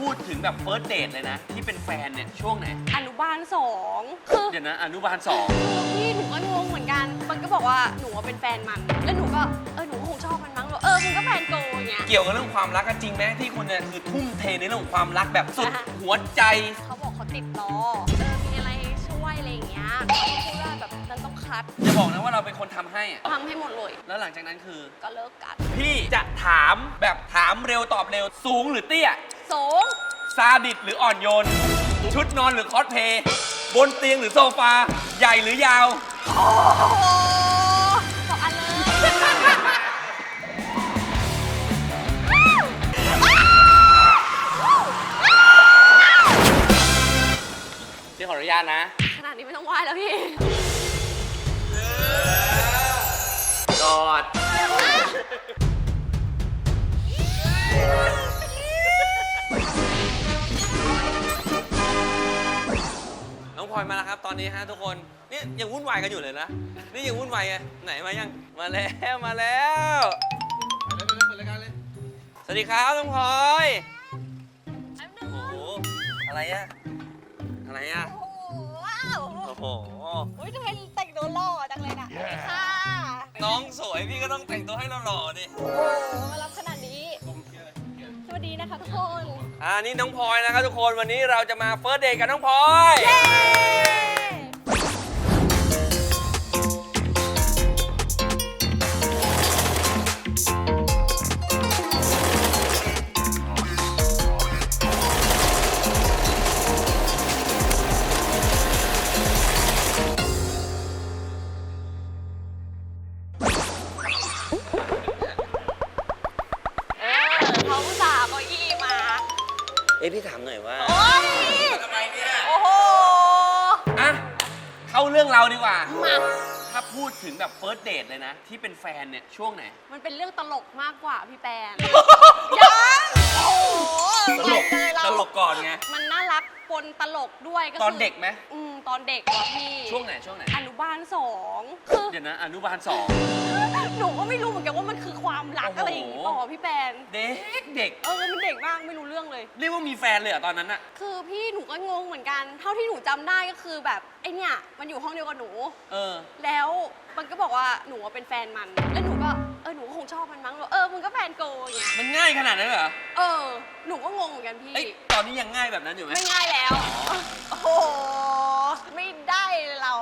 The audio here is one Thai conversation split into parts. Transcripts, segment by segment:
พูดถึงแบบเฟิร์สเดทเลยนะ ที่เป็นแฟนเนี่ยช่วงไหน อนุบาลสองคือเดี๋ยวนะอนุบาลสองพี่หนูก็งงเหมือนกัน มันก็บอกว่าหนูว่าเป็นแฟนมัน แล้วหนูก็เออหนูก็คงชอบมันมั้งหนูเออมึงก็แฟนโกอย่างเงี้ย เกี่ยวกับเรื่องความรักกันจริงไหมที่คุณเนี่ยคือทุ่มเทในเรื่องของความรักแบบสุดอ่าฮะ หัวใจ เขาบอกเขาติดล้อเออมีอะไรช่วยอะไรอย่างเงี้ย เขาก็พูดว่าแบบนั้นต้องคัดจะบอกนะว่าเราเป็นคนทำให้อะทำให้หมดเลย แล้วหลังจากนั้นคือ ก็เลิกกัน พี่จะถามแบบถามเร็วตอบเร็วสูงหรือเตี้ยสูงซาดิสหรืออ่อนโยน ชุดนอนหรือคอสเพลย์บนเตียงหรือโซฟา ใหญ่หรือยาว โอ้โหสองอันเลยพี่ขออนุญาตนะ ขนาดนี้ไม่ต้องไหว้แล้วพี่ อด น้องพลอยมาแล้วครับ ตอนนี้ฮะทุกคนนี่ยังวุ่นวายกันอยู่เลยนะ นี่ยังวุ่นวายไงไหนมายัง มาแล้วมาแล้ว สวัสดีครับน้องพลอยโอ้โหอะไรอะอะไรอะโอ้โห ว้าวโอ้โหโอ้ยทำไมแต่งตัวหล่อจังเลยน่ะค่ะ น้องสวยพี่ก็ต้องแต่งตัวให้เราหล่อดิโอ้โหมารับขนาดนี้ สวัสดีนะคะทุกคน อ่านี่น้องพลอยนะครับทุกคนวันนี้เราจะมาเฟิร์สเดย์กับน้องพลอย ทเลยนะที่เป็นแฟนเนี่ยช่วงไหน มันเป็นเรื่องตลกมากกว่าพี่แปน ยังโอ้โหตลกไปเลยเราตลกก่อนไง มันน่ารักปนตลกด้วยก็คืตอนเด็กไหม อืมตอนเด็กว่ะพี่ช่วงไหนช่วงไหน อนุบาลสองคือ เดี๋ยวนะ อนุบาลสอง หนูก็ไม่รู้เหมือนกันว่ามันคือความรักโอ้โห อะไรอย่างงี้เปล่าวะพี่แปน เด็กเด็กเออมันเด็กมากไม่รู้เรื่องเลย เรียกว่ามีแฟนเลยเหรอตอนนั้นอะ คือพี่หนูก็งงเหมือนกัน เท่าที่หนูจำได้ก็คือแบบ ไอเนี่ยมันอยู่ห้องเดียวกับหนู เออ แล้วมันก็บอกว่าหนูว่าเป็นแฟนมัน แล้วหนูก็เออหนูก็คงชอบมันมั้งเออมึงก็แฟนโกอย่างเงี้ยมันง่ายขนาดนั้นเหรอเออ หนูก็งงเหมือนกันพี่ เอ้ยตอนนี้ยังง่ายแบบนั้นอยู่ไหมไม่ง่ายแล้ว โอ้โหไม่ได้เลยเรา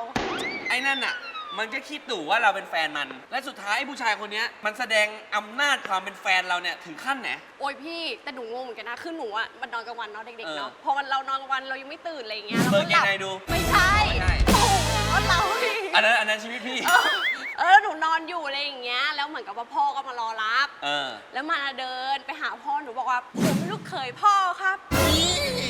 ไอ้นั่นอะ มันก็คิดตู่ว่าเราเป็นแฟนมัน และสุดท้ายไอ้ผู้ชายคนเนี้ยมันแสดงอำนาจความเป็นแฟนเราเนี่ยถึงขั้นไหน โอ้ยพี่แต่หนูงงเหมือนกันนะคือหนูอะมันนอนกลางวันเนาะเด็กๆเนาะเออพอมันเรานอนกลางวันเรายังไม่ตื่นอะไรอย่างเงี้ยเปิเราดก็หลัเกงในดูไม่ใช่ไม่ใช่ โอ้โหเราพี่อันนั้นอันนั้นชีวิตพี่ เออเออแล้วหนูนอนอยู่อะไรอย่างเงี้ยแล้วเหมือนกับว่าพ่อก็มารอรับ เออ แล้วมาเดินไปหาพ่อหนูบอกว่าผมลูกเขยพ่อครับ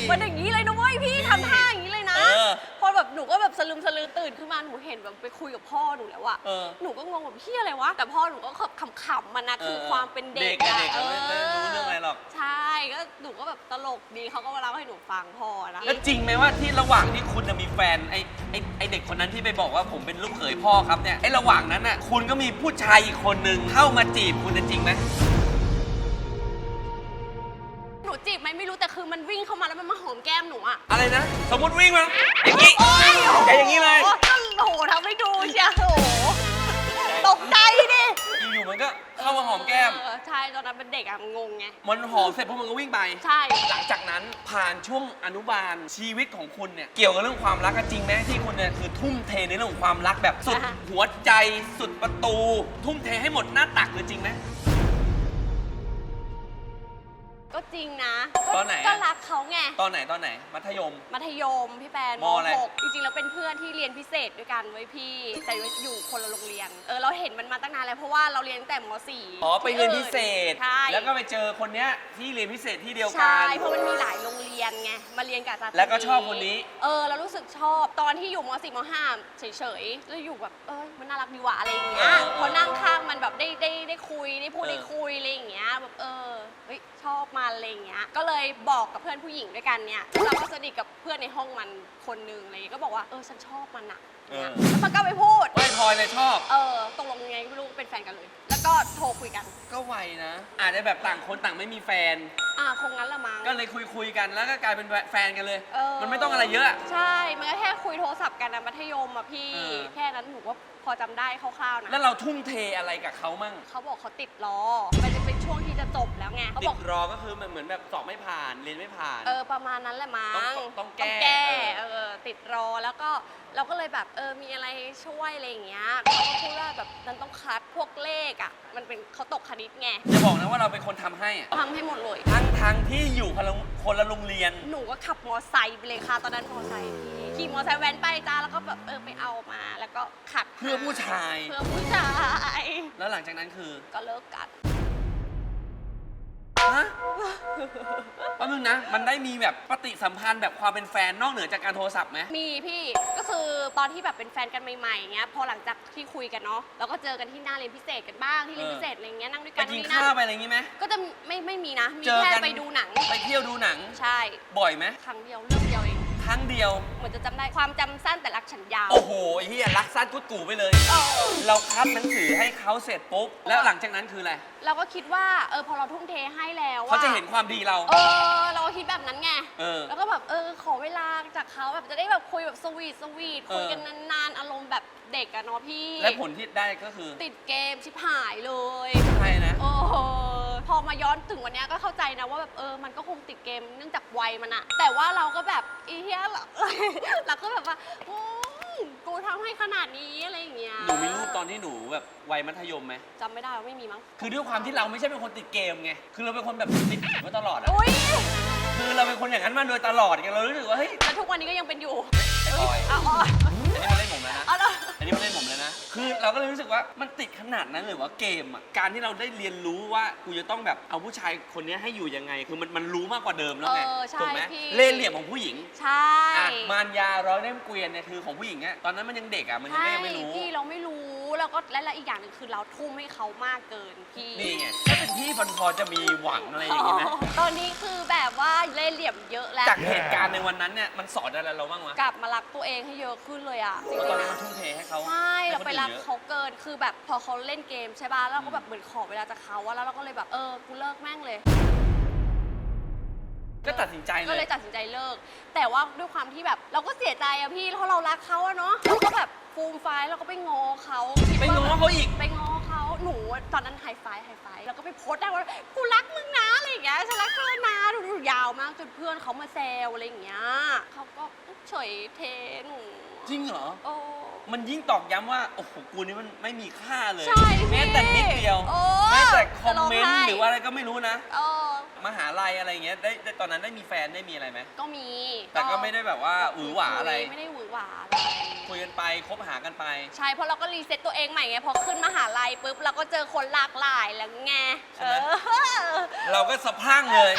มันอย่างนี้เลยนะเว้ยพี่ทำท่าอย่างนี้ เลยนะเออพอแบบหนูก็แบบสลึมสลือตื่นขึ้นมาหนูเห็นแบบไปคุยกับพ่อหนูแล้วอะเออหนูก็งงแบบพี่อะไรวะแต่พ่อหนูก็ขำๆมันนะคือเออความเป็นเด็กเด็กอะอะเด็กอะไม่ไม่รู้เรื่องอะไรหรอก ใช่ก็หนูก็แบบตลกดีเขาก็มาเล่าให้หนูฟังพ่อนะแล้วจริงไหมว่าที่ระหว่างที่คุณจะมีแฟนไอ้ไอ้ไอ้เด็กคนนั้นที่ไปบอกว่าผมเป็นลูกเขยพ่อครับเนี่ยไอ้ระหว่างนั้นน่ะคุณก็มีผู้ชายอีกคนนึงเข้ามาจีบคุณน่ะจริงไหม จีบไหมไม่รู้แต่คือมันวิ่งเข้ามาแล้วมันมาหอมแก้มหนูอะอะไรนะ สมมติวิ่งมาอย่างนี้โอ้ยแกอย่างนี้เลยโอ้โหทำให้ดูเชียวโอ้โหตกใจดิอยู่ๆมันก็เข้ามาหอมแก้ม เออใช่ตอนนั้นเป็นเด็กอะงงไง มันหอมเสร็จพวกมันก็วิ่งไป ใช่ หลังจากนั้นผ่านช่วงอนุบาลชีวิตของคุณเนี่ย เกี่ยวกับเรื่องความรักกันจริงไหมที่คุณเนี่ยคือทุ่มเทในเรื่องของความรักแบบสุดหัวใจสุดประตู ทุ่มเทให้หมดหน้าตักเลยจริงไหม ก็จริงนะตอนไหนอะก็รักเขาไง ตอนไหนตอนไหน มัธยม มัธยมพี่แปนมอะไร หกจริงๆ แล้วเป็นเพื่อนที่เรียนพิเศษด้วยกันไว้ยพี่ แต่อยู่คนละโรงเรียน เออเราเห็นมันมาตั้งนานแล้วเพราะว่าเราเรียนตั้งแต่ม .4 อ๋อไปเรียนพิเศษ ใช่แล้วก็ไปเจอคนเนี้ยที่เรียนพิเศษที่เดียวกัใช่ น เพราะมันมีหลายโรงเรียนไง มาเรียนกับอาจารย์แล้วก็ชอบคนนี้ เออเรารู้สึกชอบ ตอนที่อยู่ม .4 ม .5 เฉยๆ แล้วอยู่แบบ เออมันน่ารักดีว่ะอะไรอย่างเงี้ยเออพอนั่งข้างมันแบบได้ได้ได้คุยได้พูดเออได้คุยอะไรอย่างเงี้ย แบบเออ เฮ้ยชอบมันอะไรอย่างเงี้ย ก็เลยบอกกับเพื่อนผู้หญิงด้วยกันเนี่ยเราก็สนิทกับเพื่อนในห้องมันคนนึงอะไรอย่างเงี้ยก็บอกว่าเออฉันชอบมันอะเนี่ยแล้วมันก็ไปพูด ไม่พลอยเลยชอบ เออตกลงยังไงไม่รู้เป็นแฟนกันเลย แล้วก็โทรคุยกัน ก็ไวนะ อาจจะแบบต่างคนต่างไม่มีแฟน อ่าคงงั้นละมั้ง ก็เลยคุยคุยๆกันแล้วก็กลายเป็นแฟนกันเลยเออมันไม่ต้องอะไรเยอะอะ ใช่ มันก็แค่คุยโทรศัพท์กันนะมัธยมอะพี่ เออ แค่นั้นหนูก็พอจำได้คร่าวๆนะ แล้วเราทุ่มเทอะไรกับเขามั่ง เขาบอกเขาติดรอมันจะเป็นช่วงที่จะจบแล้วไงเขา ติบอกดรอก็คือมันเหมือนแบบสอบไม่ผ่านเรียนไม่ผ่าน เออประมาณนั้นแหละมั้งต้องต้องแก้เออติดรอแล้วก็เราก็เลยแบบเออมีอะไรช่วยอะไรอย่างเงี้ยเขาก็พูดว่าแบบนั้นต้องคัดพวกเลขอะ มันเป็นเขาตกคณิตไงจะบอกนะว่าเราเป็นคนทำให้อะทำให้หมดเลยทั้งทั้งที่อยู่คนละคนละโรงเรียน หนูก็ขับมอไซค์ไปเลยค่ะ ตอนนั้นมอไซค์พี่ขี่มอไซค์แว้นไปจ้าแล้วก็แบบเออไปเอามาแล้วก็ขัดเพื่อผู้ชาย เพื่อผู้ชาย แล้วหลังจากนั้นคือก็เลิกกัน ฮะแป๊บนึงนะ มันได้มีแบบปฏิสัมพันธ์แบบความเป็นแฟนนอกเหนือจากการโทรศัพท์ไหม มีพี่ก็คือตอนที่แบบเป็นแฟนกันใหม่ๆเงี้ยพอหลังจากที่คุยกันเนาะเราก็เจอกันที่หน้าเรียนพิเศษกันบ้างที่เรียนเออพิเศษอะไรเงี้ยนั่งด้วยไปกันกินนี่ข้าวนั่นไปอะไรอย่างงี้ไหม ก็จะไม่ไม่มีนะ มีเจอแค่กัน ไปดูหนัง ไปเที่ยวดูหนัง ใช่ บ่อยไหมครั้งเดียวเรื่องเดียวเอง ครั้งเดียว เหมือนจะจำได้ความจำสั้นแต่รักฉันยาว โอ้โหไอ้เฮียรักสั้นกุดกูไปเลยเออเราคัดหนังสือให้เขาเสร็จปุ๊บ แล้วหลังจากนั้นคืออะไรเราก็คิดว่าเออพอเราทุ่มเทให้แล้วเขาจะเห็นความดีเรา เออ เราก็คิดแบบนั้นไง เออ แล้วก็แบบเออขอเวลาจากเขาแบบจะได้แบบคุยแบบสวีทสวีทเออ คุยกันนานๆอารมณ์แบบเด็กอะเนาะพี่และผลที่ได้ก็คือติดเกมชิบหายเลย ใช่นะ โอ้โห พอมาย้อนถึงวันเนี้ยก็เข้าใจนะว่าแบบเออมันก็คงติดเกมเนื่องจากวัยมันอะแต่ว่าเราก็แบบอีเหี้ยเรา เราก็แบบว่าอืมกูทำให้ขนาดนี้อะไรอย่างเงี้ยหนูมีรูปตอนที่หนูแบบวัยมัธยมไหม จำไม่ได้ว่าไม่มีมั้งคือด้วยความที่เราไม่ใช่เป็นคนติดเกมไง คือเราเป็นคนแบบติดมาตลอดอะอุ้ยคือเราเป็นคนอย่างนั้นมาโดยตลอดไงเรารู้สึกว่าเฮ้ยแล้วทุกวันนี้ก็ยังเป็นอยู่ไอ้ออยเอาอ๋ออันนี้มาเล่นผมแล้วนะ เอา ละอันนี้มาเล่นผมแล้วนะ คือเราก็เลยรู้สึกว่ามันติดขนาดนั้นเลยว่าเกมอะ การที่เราได้เรียนรู้ว่ากูจะต้องแบบเอาผู้ชายคนนี้ให้อยู่ยังไง คือมันมันรู้มากกว่าเดิมแล้วไงเออใช่ถูกไหมพี่ เล่ห์เหลี่ยมของผู้หญิงใช่อะมารยาร้อยเล่มเกวียนเนี่ยคือของผู้หญิงอะตอนนั้นมันยังเด็กอะมันยังใช่ไม่ยังไม่รู้ พี่เราไม่รู้ แล้วก็และและอีกอย่างหนึ่งคือเราทุ่มให้เขามากเกินพี่ นี่ไงถ้าเป็นพี่มันพอจะมีหวังอะไรอย่างงี้ไหมตอนนี้คือแบบว่าเล่ห์เหลี่ยมเยอะแล้ว จากเหตุการณ์ในวันนั้นเนี่ยมันสอนอะไรเราบ้างวะกลับมารักตัวเองให้เยอะขึ้นเลยอะจริเพราะตอนงๆนั้นอะมันทุ่มเทให้เขาใช่เราไปรักให้คนอื่นเยอะเขาเกินคือแบบพอเขาเล่นเกมใช่ป่ะแล้วเราก็แบบเหมือนขอเวลาจากเขาอะแล้วเราก็เลยแบบเออกูเลิกแม่งเลย ก็ตัดสินใจเลก็เลยยตัดสินใจเลิก แต่ว่าด้วยความที่แบบเราก็เสียใจอะพี่เพราะเรารักเขาอะเนาะเราก็แบบฟูมไฟล์เราก็ไปง้อเขาคิดไปว่า ง้อเขาอีก ไปง้อเขาหนูตอนนั้นไฮไฟไฮไฟแล้วก็ไปโพสต์ได้ว่ากูรักมึงนะอะไรอย่างเงี้ยฉันรักเธอนะดูดูยาวมากจนเพื่อนเขามาแซวอะไรอย่างเงี้ยเขาก็เฉยเทหนูจริงเหรอ โอ้ มันยิ่งตอกย้ำว่า โอ้โห กูนี่มันไม่มีค่าเลย ใช่พี่แม้แต่นิดเดียว โอ้แม้แต่คอมเมนจะร้องต์ไห้ หรือว่าอะไรก็ไม่รู้นะเออ มหาลัยอะไรเงี้ยได้ได้ตอนนั้นได้มีแฟนได้มีอะไรไหมก็มีแต่ก็ไม่ได้แบบว่าหวือหวาอะไรไม่ได้หวือหวาอะไรคุยกันไปคบหากันไป ใช่เพราะเราก็รีเซ็ตตัวเองใหม่ไงพอขึ้นมหาลัยปุ๊บเราก็เจอคนหลากหลายแล้วไงใช่เอไหมอเราก็สะพรั่งเลย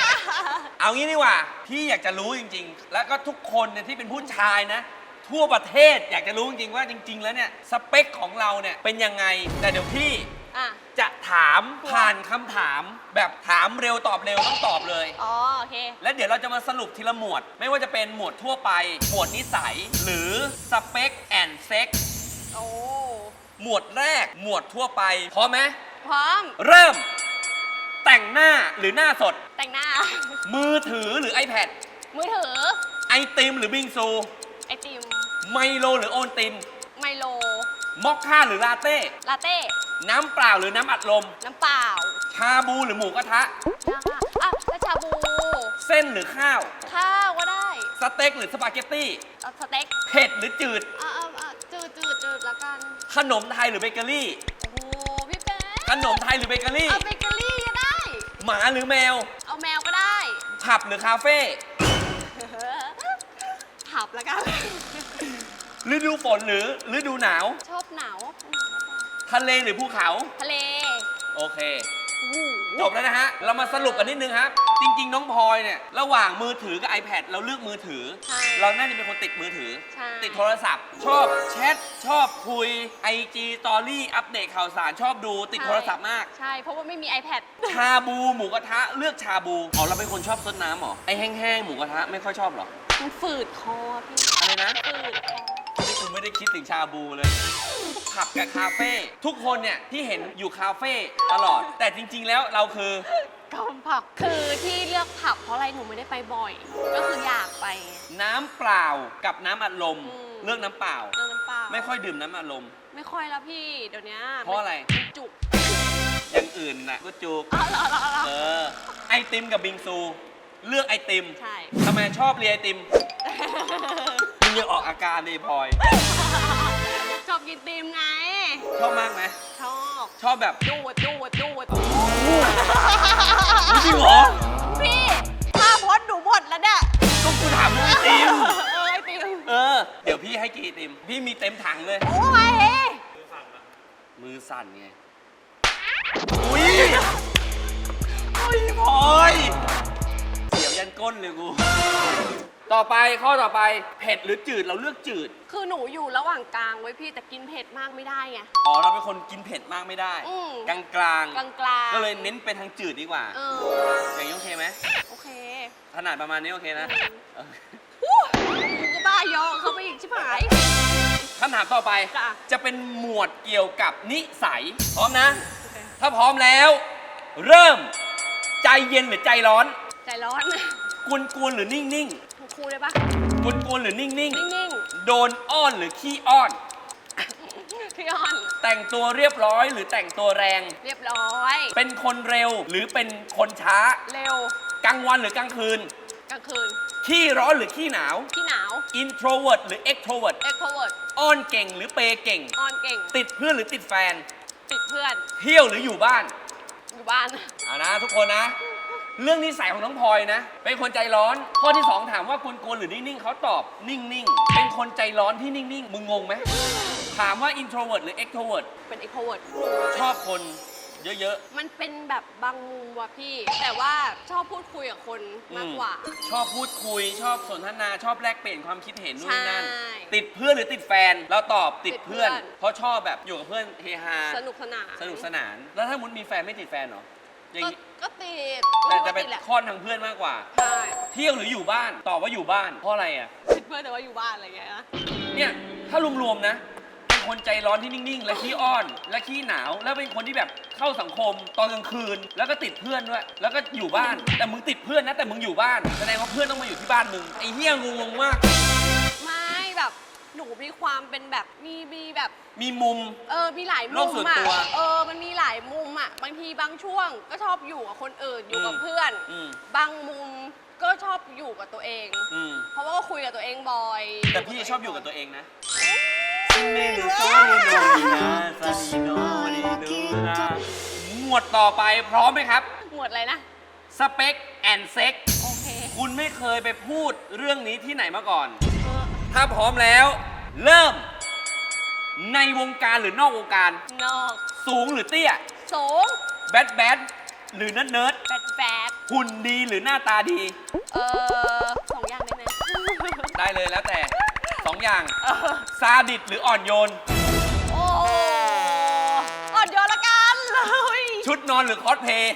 เอางี้ดีกว่าพี่อยากจะรู้จริง ๆ แล้วก็ทุกคนเนี่ยที่เป็นผู้ชายนะ ทั่วประเทศอยากจะรู้จริงๆว่าจริง ๆ แล้วเนี่ยสเปคของเราเนี่ยเป็นยังไงแต่เดี๋ยวพี่ อะ จะถามผ่านคำถาม แบบถามเร็วตอบเร็วต้องตอบเลย อ๋อโอเค แล้วเดี๋ยวเราจะมาสรุปทีละหมวด ไม่ว่าจะเป็นหมวดทั่วไป หมวดนิสัย หรือสเปคแอนเซ็กโอ้หมวดแรกหมวดทั่วไปพร้อมไหมพร้อม เริ่ม แต่งหน้าหรือหน้าสด แต่งหน้า มือถือหรือ iPad มือถือ ไอติมหรือบิงซู ไอติม ไมโลหรือโอนติน ไมโล มอคค่าหรือลาเต้ ลาเต้ น้ำเปล่าหรือน้ำอัดลม น้ำเปล่าชาบูหรือหมูกระทะ นะคะอะแล้วชาบู เส้นหรือข้าว ข้าวก็ได้สเต็กหรือสปาเกตตี้เอาสเต็กเผ็ดหรือจืด อะอะอะจืดจืดจืดละกัน ขนมไทยหรือเบเกอรี่ โอ้โห พี่เป๊ขนมไทยหรือเบเกอรี่ เอาเบเกอรี่ก็ได้ หมาหรือแมว เอาแมวก็ได้ผับหรือคาเฟ่ผับละกัน ฤดูฝนหรือฤดูหนาว ชอบหนาว ทะเลหรือภูเขา ทะเลโอเคโอ้โหจบแล้วนะฮะ เรามาสรุปกันนิดนึงครับ จริง ๆ น้องพลอยเนี่ย ระหว่างมือถือกับ iPad เราเลือกมือถือ ใช่เราน่าจะเป็นคนติดมือถือ ใช่ ติดโทรศัพท์ ชอบแชท ชอบคุย IG ตอรี่ อัปเดตข่าวสาร ชอบดู ติดโทรศัพท์มาก ใช่ เพราะว่าไม่มี iPad ชาบูหมูกระทะเลือกชาบู อ๋อ เราเป็นคนชอบซดน้ำเหรอ ไอแห้งๆหมูกระทะไม่ค่อยชอบเหรอ มันฝืดคอพี่อะไรนะ ฝืดคอ ไม่เคกูไม่ได้คิดถึงชาบูเลย ผับกับคาเฟ่ทุกคนเนี่ยที่เห็นอยู่คาเฟ่ตลอด แต่จริง ๆ แล้วเราคือกำผับคือที่เลือกผับเพราะอะไรหนูไม่ได้ไปบ่อย ก็คืออยากไป น้ำเปล่ากับน้ำอัดลม อืม เลือกน้ำเปล่าเรื่องน้ำเปล่าไม่ค่อยดื่มน้ำอัดลม ไม่ค่อยแล้วพี่ เดี๋ยวนี้เพราะอะไร มันจุกอย่างอื่นน่ะก็จุกอ๋อเหรอเหรอเหรอเออ ไอติมกับบิงซู เลือกไอติมใช่ ทำไมชอบเรียนไอติม มึงยังออกอาการดีพลอย ชอบกินตีมไง ชอบมากไหม ชอบชอบแบบดูดดูดดูดจริงเหรอพี่ถ้าพดหนูหมดแล้วเนี่ยก็กูถามเรื่องไอติม เออไอติมเออ เดี๋ยวพี่ให้กี่ไอติม พี่มีเต็มถังเลย โอ้ยมือสั่นไง อุ้ยอุ้ยพลอยเสียวยันก้นเลยกู ต่อไปข้อต่อไปเผ็ดหรือจืดเราเลือกจืด คือหนูอยู่ระหว่างกลางไว้พี่แต่กินเผ็ดมากไม่ได้ไง อ๋อเราเป็นคนกินเผ็ดมากไม่ได้ อืม กลางกลางๆกลางกลางก็เลยเน้นไปทางจืดดีกว่า เอออย่างนี้โอเคไหมโอเคขนาดประมาณนี้โอเคนะอืมเอออู้กูก็บ้ายอเข้าไปอีกชิบหาย คำถามต่อไปจ้ะ จะเป็นหมวดเกี่ยวกับนิสัย พร้อมนะโอเคถ้าพร้อมแล้ว เริ่ม ใจเย็นหรือใจร้อน ใจร้อน กวนกวนๆหรือนิ่งนิ่ง ครูได้ปะๆกวนกวนๆหรือนิ่งนิ่งนิ่งๆ โดนอ้อนหรือขี้อ้อน ๆพี่ออน แต่งตัวเรียบร้อย หรือแต่งตัวแรง เรียบร้อย เป็นคนเร็วหรือเป็นคนช้า เร็วกลางวันหรือกลางคืน กลางคืนขี้ร้อนหรือขี้หนาว พี่หนาว introvert หรือ extrovert เอ็กโทเวิร์ดอ้อนเก่งหรือเปย์เก่ง ออนเก่ง ติดเพื่อนหรือติดแฟนติดเพื่อน เที่ยวหรืออยู่บ้าน อยู่บ้าน เอานะทุกคนนะ เรื่องนิสัยของน้องพลอยนะ เป็นคนใจร้อน ข้อที่ 2 ถามว่ากวนๆหรือนิ่งๆเขาตอบนิ่งๆ เป็นคนใจร้อนที่นิ่งๆ มึงงงไหม ถามว่า introvert หรือ extrovert เป็นเอ็กโทเวิร์ดชอบคนเยอะมันเป็นแบบบางมุมว่ะพี่ แต่ว่าชอบพูดคุยกับคนๆมากกว่า อืมชอบพูดคุย ชอบสนทนา ชอบแลกเปลี่ยนความคิดเห็นนู่นนนั่น ใช่ติดเพื่อนหรือติดแฟน เราตอบติดติดเพื่เพื่ออน น เพราะชอบแบบอยู่กับเพื่อนเฮฮา สนุกสนาน สนุกสนาน แล้วถ้ามุนมีแฟนไม่ติดแฟนเหรอ อย่างก็นี้ก็ติดแต่จะก็เป็นติดแหละค่อนทางเพื่อนมากกว่า ใช่เที่ยวหรืออยู่บ้านตอบว่าอยู่บ้านเพราะอะไรอะ ติดเพื่อนแต่ว่าอยู่บ้านอะไรอย่างเงี้ยนะเนี่ยถ้ารวมๆนะเป็นคนใจร้อนที่นิ่งๆ และขี้อ้อน และขี้หนาว แล้วเป็นคนที่แบบเข้าสังคมตอนกลางคืน แล้วก็ติดเพื่อนด้วยแล้วก็อยู่บ้าน แต่มึงติดเพื่อนนะแต่มึงอยู่บ้านแสดงว่าเพื่อนต้องมาอยู่ที่บ้านมึงไอ้เหี้ยงงๆมาก ไม่แบบหนูมีความเป็นแบบมีมีแบบ มีมุม เออ มีหลายโลมุกมส่วนอะตัว เออ บางทีบางช่วงก็ชอบอยู่กับคนอื่นอยู่กับอืมเพื่อน อืม บางมุมก็ชอบอยู่กับตัวเอง อืม เพราะว่าก็คุยกับตัวเองบ่อยแต่พี่ชอบอยู่กับตัวเองนะ หมวดต่อไปพร้อมไหมครับ หมวดอะไรนะ สเปคแอนเซ็ก โอเคคุณไม่เคยไปพูดเรื่องนี้ที่ไหนมาก่อน เออถ้าพร้อมแล้ว เริ่ม ในวงการหรือนอกวงการ นอก สูงหรือเตี้ย สูงแบดแบดหรือเนิร์ดเนิร์ดแบดแบดหุ่นดีหรือหน้าตาดี เออสองอย่างได้ไหมได้เลยแล้วแต่สองอย่างซาดิสหรืออ่อนโยน โอ้อ่อนโยนละกันเลยชุดนอนหรือคอสเพย์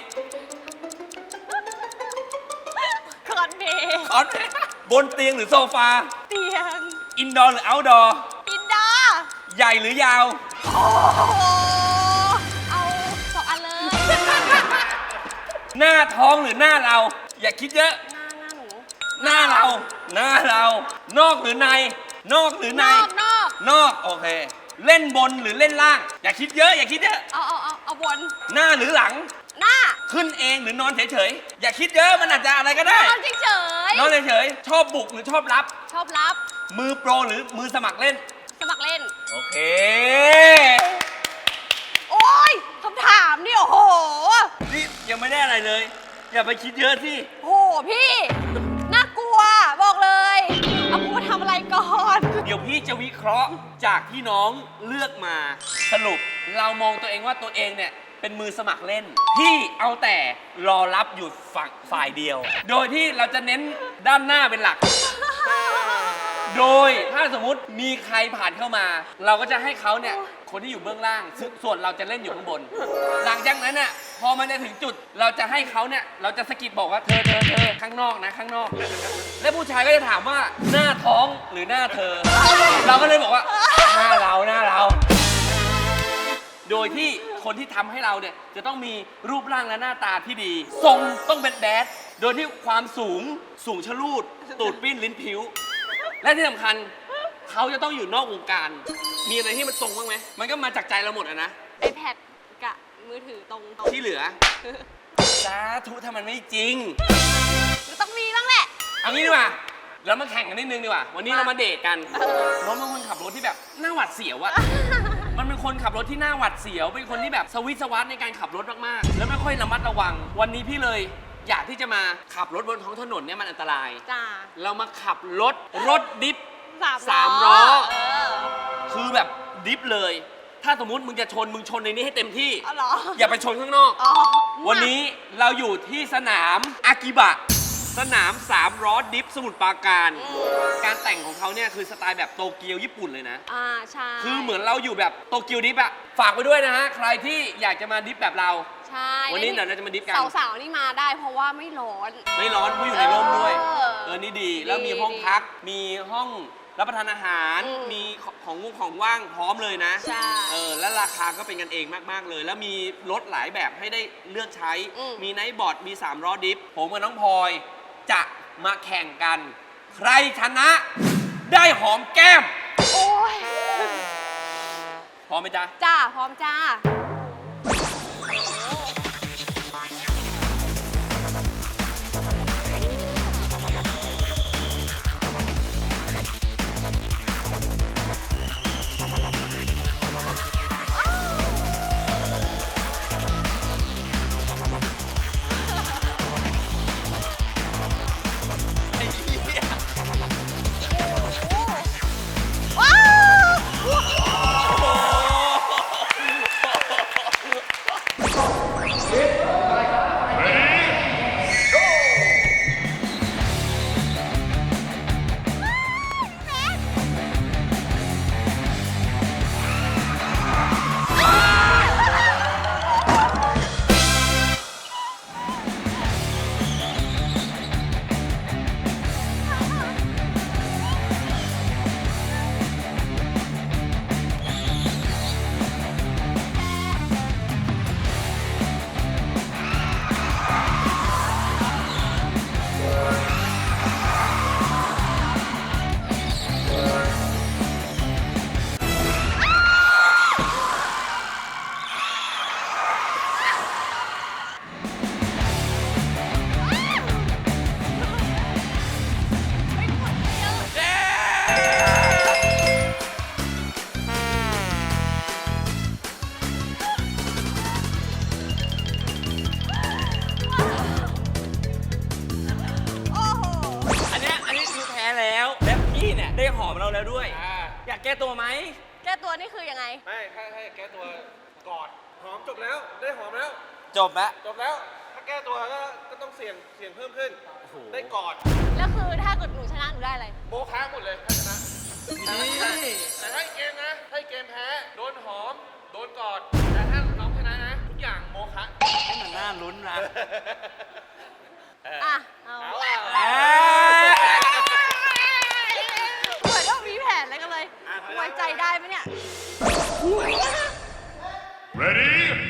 คอนเบคอสเพย์บนเตียงหรือโซฟา เตียงอินดอร์หรือเอาท์ดอร์ อินดาใหญ่หรือยาว โอ้โห หน้าท้องหรือหน้าเรา อย่าคิดเยอะ หน้าหน้าหนูหน้าเรา หน้าเรา นอกหรือใน นอกหรือในนอกนอกนอก โอเค เล่นบนหรือเล่นล่าง อย่าคิดเยอะ อย่าคิดเยอะ เอาเอาเอาเอาบนหน้าหรือหลัง หน้าขึ้นเองหรือนอนเฉยๆ อย่าคิดเยอะมันอาจจะอะไรก็ได้นอนเฉยนอนเฉยๆ ชอบบุกหรือชอบรับๆชอบรับมือโปรหรือมือสมัครเล่น สมัครเล่น โอเค โอ้ยคำถามนี่โอ้โห นี่ยังไม่ได้อะไร เลย อย่าไปคิดเยอะสิโอ้โหพี่ น่ากลัวบอกเลย เอากูมาทำอะไรก่อนเดี๋ยวพี่จะวิเคราะห์จากที่น้องเลือกมา สรุปเรามองตัวเองว่าตัวเองเนี่ยเป็นมือสมัครเล่น ที่เอาแต่รอรับอยู่ฝั่งฝ่ายเดียว โดยที่เราจะเน้นด้านหน้าเป็นหลัก โดยถ้าสมมุติมีใครผ่านเข้ามา เราก็จะให้เขาเนี่ยคนที่อยู่เบื้องล่างซึ่งส่วนเราจะเล่นอยู่ข้างบน หลังจากนั้นน่ะ พอมันจะถึงจุดเราจะให้เขาเนี่ย เราจะสะกิดบอกว่าเธอเธอเธอข้างนอกนะข้างนอก แล้วผู้ชายก็จะถามว่าหน้าท้องหรือหน้าเธอ เราก็เลยบอกว่าหน้าเราหน้าเรา โดยที่คนที่ทำให้เราเนี่ยจะต้องมีรูปร่างและหน้าตาที่ดี ทรงต้องเป็นแบดโดยที่ความสูงสูงชะลูด ตูดปิ้นลิ้นผิว และที่สำคัญเขาจะต้องอยู่นอกวงการ มีอะไรที่มันตรงบ้างไหมมันก็มาจากใจเราหมดอะนะไอแพด มือถือตรงที่เหลือสาธุถ้ามันไม่จริง มันต้องมีบ้างแหละ เอางี้ดีกว่าเรามาแข่งกันนิดนึงดีกว่า วันนี้มาเรามาเดทกันน้องเป็นคนขับรถที่แบบหน้าหวัดเสียวอะมันเป็นคนขับรถที่หน้าหวัดเสียว เป็นคนที่แบบสวิตช์สวัสดในการขับรถมากๆ แล้วไม่ค่อยระมัดระวัง วันนี้พี่เลยอยากที่จะมาขับรถบนท้องถนนเนี่ยมันอันตราย จ้าเรามาขับรถรถดิฟสามสามล้อเออคือแบบดิฟเลย ถ้าสมมติมึงจะชนมึงชนในนี้ให้เต็มที่เอาเหรออย่าไปชนข้างนอก อ๋อวันนี้เราอยู่ที่สนามอากิบะ สนามสามล้อดิฟสมุทรปราการอืมการแต่งของเขาเนี่ยคือสไตล์แบบโตเกียวญี่ปุ่นเลยนะ อ่าใช่คือเหมือนเราอยู่แบบโตเกียวดิฟอะฝากไว้ด้วยนะฮะ ใครที่อยากจะมาดิฟแบบเรา ใช่วันนี้เดี๋ยวเราจะมาดิฟกัน สาวๆนี่มาได้เพราะว่าไม่ร้อน ไม่ร้อนเพราะอยู่ในร่มด้วย เออเออนี่ดี แล้วมีดีห้องดีพัก มีห้อง รับประทานอาหารอืมมีของงของว่างพร้อมเลยนะใช่เออและราคาก็เป็นกันเองมากๆเลย แล้วมีรถหลายแบบให้ได้เลือกใช้ อืม มีไนท์บอร์ดมี3ล้อดิฟผมกับน้องพลอยจะมาแข่งกัน ใครชนะ ได้หอมแก้มโอ้ยพร้อมไหมจ๊ะ จ้าพร้อมจ้าว้าว แล้วด้วย อ่า อยากแก้ตัวไหมแก้ตัวนี่คือยังไง ไม่ให้ให้แก้ตัวกอดหอมจบแล้ว ได้หอมแล้ว จบแล้ว จบแล้ว ถ้าแก้ตัวก็ก็ต้องเสี่ยงเสี่ยงเพิ่มขึ้นโหได้กอดแล้วคือถ้าเกิดหนูชนะหนูได้อะไร โมค้าหมดเลยถ้าชนะนี่แต่ถ้าอีกเกมนะถ้าอีกเกมแพ้โดนหอม โดนกอด แต่ถ้าน้องชนะนะทุกอย่างโมคะให้มันน่าลุ้นนะ อะ เอา เอาอะเหมื ไว้ใจได้ไหมเนี่ยแ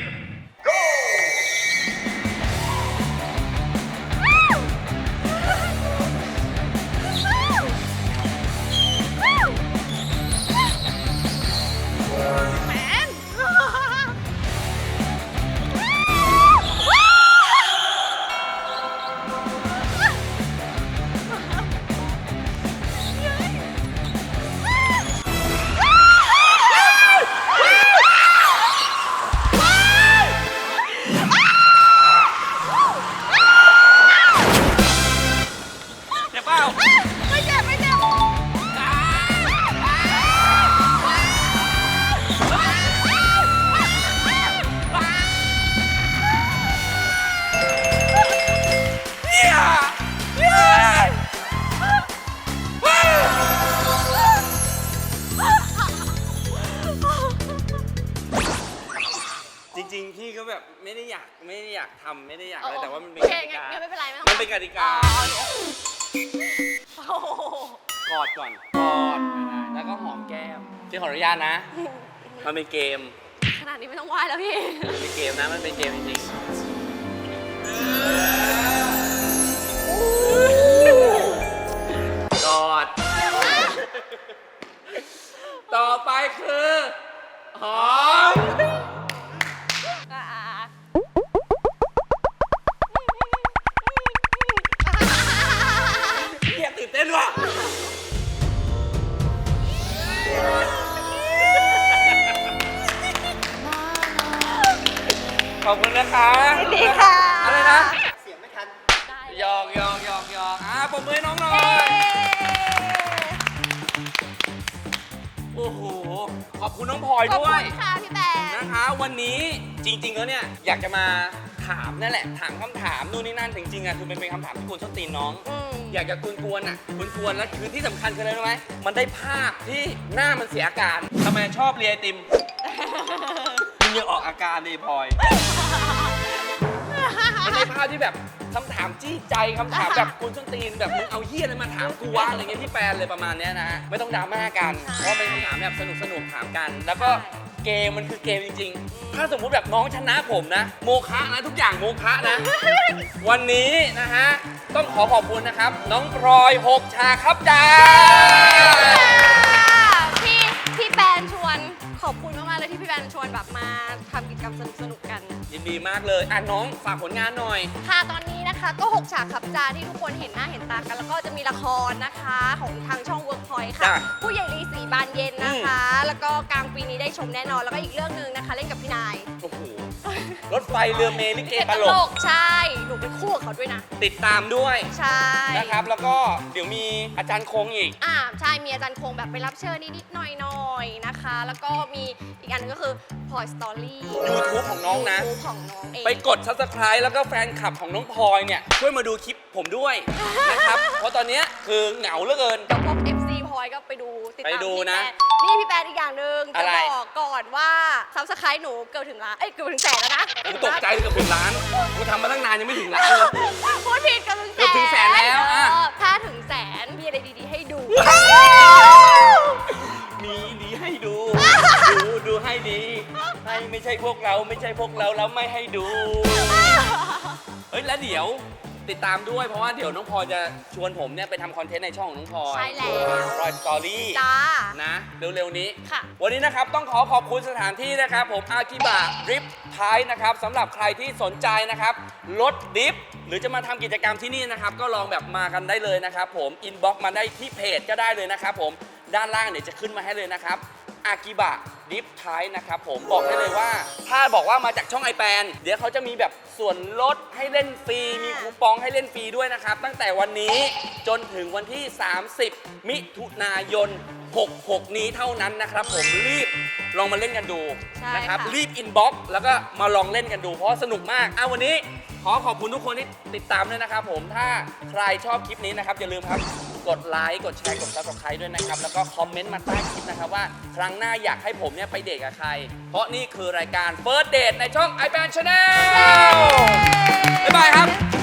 มันเป็นเกม ขนาดนี้ไม่ต้องไหว้แล้วพี่ มันเป็นเกมนะ มันเป็นเกมจริงๆกอด ต่อไปคือ หอม อยากจะมาถามนั่นแหละ ถามคำถามนู่นนี่นั่นจริงๆอะคือมันเป็นคำถามที่กวนส้นตีนน้อง อืม อยากจะกวนๆอะกวนๆแล้วคือที่สำคัญคืออะไรรู้ไหมมันได้ภาพที่หน้ามันเสียอาการทำไมชอบเรียนไอติมมึงยังออกอาการดีพลอย มันได้ภาพที่แบบคำถามจี้ใจคำถามแบบกุนส้นตีนแบบมึงเอาเฮียอะไรมาถามกูวะอะไรเงี้ยที่แปลนเลยประมาณเนี้ยนะฮะไม่ต้องดราม่ากัน เพราะเป็นคำถามแบบสนุกสนุกๆถามกัน แล้วก็ เกมมันคือเกมจริง ๆ ถ้าสมมุติแบบน้องชนะผมนะ โมคะนะทุกอย่างโมคะนะ วันนี้นะฮะ ต้องขอขอบคุณนะครับ น้องพลอยหกชาครับจ้า พี่พี่แบนชวนขอบคุณมากๆเลยที่พี่แบนชวนแบบมาทำกิจกรรมสนุกๆกัน ยินดีมากเลย อะน้องฝากผลงานหน่อย ค่ะตอนนี้นะคะก็ 6 ฉากขับจาที่ทุกคนเห็นหน้าเห็นตากัน แล้วก็จะมีละครนะคะ ของทางช่อง Workpoint ค่ะ จ้ะผู้ใหญ่ลีสีบานเย็นนะคะ แล้วก็กลางปีนี้ได้ชมแน่นอน แล้วก็อีกเรื่องหนึ่งนะคะ เล่นกับพี่นายโอ้โหรถไฟเรือเมลิเกตลก ใช่ หนูเป็นคู่กับเขาด้วยนะ ติดตามด้วยใช่นะครับ แล้วก็เดี๋ยวมีอาจารย์คงอีก อ่าใช่ มีอาจารย์คงแบบไปรับเชิญนิดๆหน่อยๆนะคะ แล้วก็มีอีกอันหนึงก็คือพลอยสตอรี่ YouTube ของน้องนะ ของน้องเองไปกด subscribe แล้วก็แฟนคลับของน้องพลอยเนี่ย ช่วยมาดูคลิปผมด้วยนะครับ เพราะตอนเนี้ยคือเหงาเหลือเกิน เดี๋ยวพวก FC พลอยก็ไปดูติดตามไปดูพี่นะแปนี่พี่แปนอีกอย่างหนึ่งอะจะไร บอกก่อนว่าซับสไครต์หนูเกือบถึงล้านเอ้ยเกือบถึงแสนแล้วนะกูตกใจเกับถึงล้าน กูทำมาตั้งนานยังไม่ถึงล้านเลย พูดผิดเกือบถึงแสนเกือบถึงแสนแล้วอะ เออถ้าถึงแสนมีอะไรดีๆให้ดู มีดีให้ดู ดูดูให้ดีให้ไม่ใช่พวกเราไม่ใช่พวกเราแล้วไม่ให้ดู เฮ้ยแล้วเดี๋ยว ติดตามด้วยเพราะว่าเดี๋ยวน้องพลอยจะชวนผมเนี่ยไปทำคอนเทนต์ในช่องของน้องพลอยใช่แล้ว พลอยสตอรี่จ้า นะเร็วๆนี้ ค่ะ วันนี้นะครับต้องขอขอบคุณสถานที่นะครับ ผมอากิบะริฟท้ายนะครับสำหรับใครที่สนใจนะครับลดดิฟหรือจะมาทำกิจกรรมที่นี่นะครับ ก็ลองแบบมากันได้เลยนะครับ ผมอินบ็อกมาได้ที่เพจก็ได้เลยนะครับ ผมด้านล่างเดี๋ยวจะขึ้นมาให้เลยนะครับ อากิบะดิฟท้ายนะครับผมบอกได้เลยว่า ถ้าบอกว่ามาจากช่องไอแปนเดี๋ยวเขาจะมีแบบส่วนลดให้เล่นฟรี มีคูปองให้เล่นฟรีด้วยนะครับ ตั้งแต่วันนี้จนถึงวันที่ 30 มิถุนายน 66 นี้เท่านั้นนะครับ ผมรีบลองมาเล่นกันดูใช่นะครับค่ะ รีบอินบ็อกซ์แล้วก็มาลองเล่นกันดูเพราะว่าสนุกมากอะวันนี้ ขอขอบคุณทุกคนที่ติดตามด้วยนะครับผมถ้าใครชอบคลิปนี้นะครับอย่าลืมครับ กดไลค์กดแชร์กด subscribe ด้วยนะครับ แล้วก็คอมเมนต์มาใต้คลิปนะครับว่า ครั้งหน้าอยากให้ผมเนี่ยไปเดทกับใคร เพราะนี่คือรายการ First Date ในช่อง i p a n Channel บ๊ายบายครับ